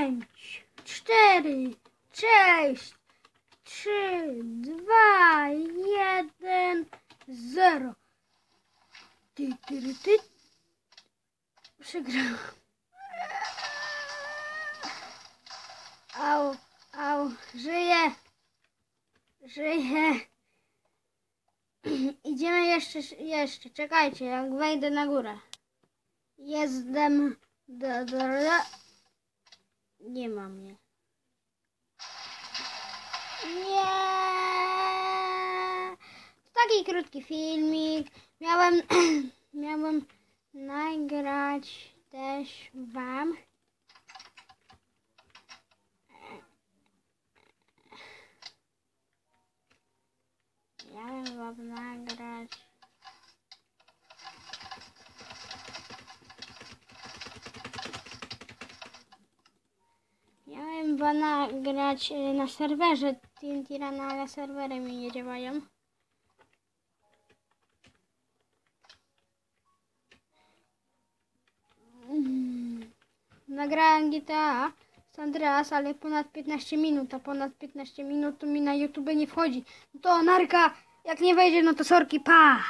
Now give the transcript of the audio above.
pięć, cztery, sześć, trzy, dwa, jeden, zero. Ty, ty, ty. Przegrałam. Au, au, żyję. Żyję. Idziemy jeszcze, jeszcze. Czekajcie, jak wejdę na górę. Jestem. Da, da, da. Nie ma mnie. Nie. To taki krótki filmik. Miałem, miałem nagrać też wam. Miałem wam nagrać. Wam nagrać e, na serwerze TNT Run, ale serwery mi nie działają. Nagrałem GTA San Andreas, ale ponad 15 minut, a ponad 15 minut to mi na YouTube nie wchodzi. No to narka, jak nie wejdzie, no to sorki, pa!